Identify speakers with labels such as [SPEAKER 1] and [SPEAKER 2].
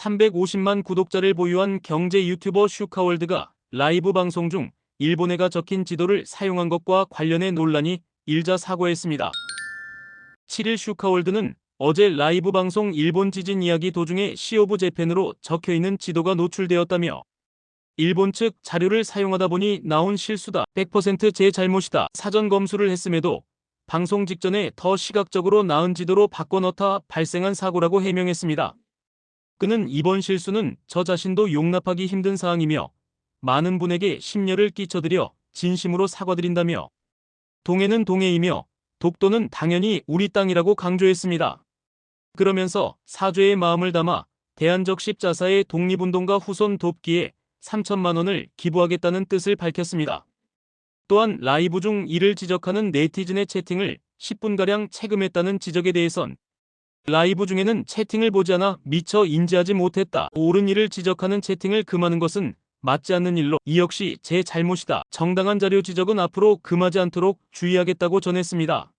[SPEAKER 1] 350만 구독자를 보유한 경제 유튜버 슈카월드가 라이브 방송 중 일본해가 적힌 지도를 사용한 것과 관련해 논란이 일자 사과했습니다. 7일 슈카월드는 어제 라이브 방송 일본 지진 이야기 도중에 시오브 재팬으로 적혀있는 지도가 노출되었다며 일본 측 자료를 사용하다 보니 나온 실수다. 100%제 잘못이다. 사전 검수를 했음에도 방송 직전에 더 시각적으로 나은 지도로 바꿔 넣다 발생한 사고라고 해명했습니다. 그는 이번 실수는 저 자신도 용납하기 힘든 사항이며 많은 분에게 심려를 끼쳐드려 진심으로 사과드린다며 동해는 동해이며 독도는 당연히 우리 땅이라고 강조했습니다. 그러면서 사죄의 마음을 담아 대한적 십자사의 독립운동가 후손 돕기에 3천만 원을 기부하겠다는 뜻을 밝혔습니다. 또한 라이브 중 이를 지적하는 네티즌의 채팅을 10분가량 체금했다는 지적에 대해선 라이브 중에는 채팅을 보지 않아 미처 인지하지 못했다. 옳은 일을 지적하는 채팅을 금하는 것은 맞지 않는 일로 이 역시 제 잘못이다. 정당한 자료 지적은 앞으로 금하지 않도록 주의하겠다고 전했습니다.